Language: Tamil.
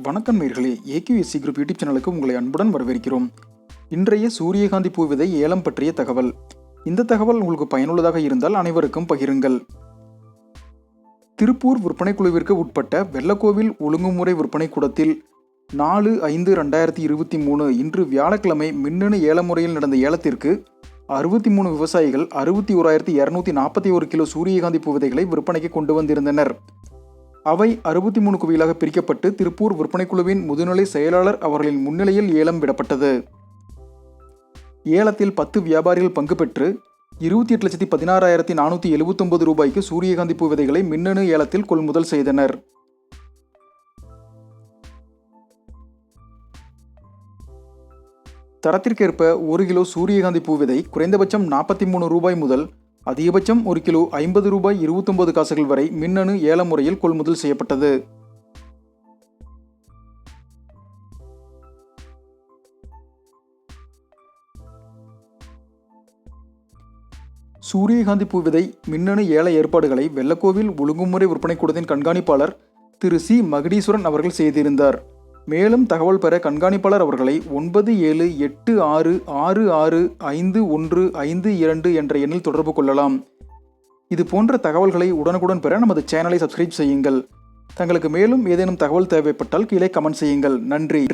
வணக்கம் நேர்களே ஏகேஎஸ்சி குரூப் யூடியூப் சேனலுக்கு உங்களை அன்புடன் வரவேற்கிறோம். இன்றைய சூரியகாந்தி பூ விதை ஏலம் பற்றிய தகவல். இந்த தகவல் உங்களுக்கு பயனுள்ளதாக இருந்தால் அனைவருக்கும் பகிருங்கள். திருப்பூர் விற்பனை குழுவிற்கு உட்பட்ட வெள்ளக்கோவில் ஒழுங்குமுறை விற்பனை கூடத்தில் நாலு ஐந்து ரெண்டாயிரத்தி இருபத்தி மூணு இன்று வியாழக்கிழமை மின்னணு ஏல முறையில் நடந்த ஏலத்திற்கு அறுபத்தி மூணு விவசாயிகள் அறுபத்தி ஓராயிரத்தி இரநூத்தி நாற்பத்தி ஒரு கிலோ சூரியகாந்தி பூ விதைகளை விற்பனைக்கு கொண்டு வந்திருந்தனர். அவை அறுபத்தி மூணு குவியலாக பிரிக்கப்பட்டு திருப்பூர் விற்பனைக்குழுவின் முதுநிலை செயலாளர் அவர்களின் முன்னிலையில் ஏலம் விடப்பட்டது. ஏலத்தில் பத்து வியாபாரிகள் பங்கு பெற்று இருபத்தி எட்டு லட்சத்தி பதினாறாயிரத்தி நானூற்றி எழுபத்தொன்பது ரூபாய்க்கு சூரியகாந்தி பூ விதைகளை மின்னணு ஏலத்தில் கொள்முதல் செய்தனர். தரத்திற்கேற்ப ஒரு கிலோ சூரியகாந்தி பூ விதை குறைந்தபட்சம் நாற்பத்தி மூணு ரூபாய் முதல் அதிகபட்சம் ஒரு கிலோ ஐம்பது ரூபாய் இருபத்தொன்பது காசுகள் வரை மின்னணு ஏல முறையில் கொள்முதல் செய்யப்பட்டது. சூரியகாந்தி பூ விதை மின்னணு ஏல ஏற்பாடுகளை வெள்ளக்கோவில் ஒழுங்குமுறை விற்பனை கூடத்தின் கண்காணிப்பாளர் திரு சி மகுடீஸ்வரன் அவர்கள் செய்திருந்தார். மேலும் தகவல் பெற கண்காணிப்பாளர் அவர்களை ஒன்பது ஏழு எட்டு ஆறு ஆறு ஆறு ஐந்து ஒன்று ஐந்து இரண்டு என்ற எண்ணில் தொடர்பு கொள்ளலாம். இது போன்ற தகவல்களை உடனுக்குடன் பெற நமது சேனலை சப்ஸ்கிரைப் செய்யுங்கள். தங்களுக்கு மேலும் ஏதேனும் தகவல் தேவைப்பட்டால் கீழே கமெண்ட் செய்யுங்கள். நன்றி.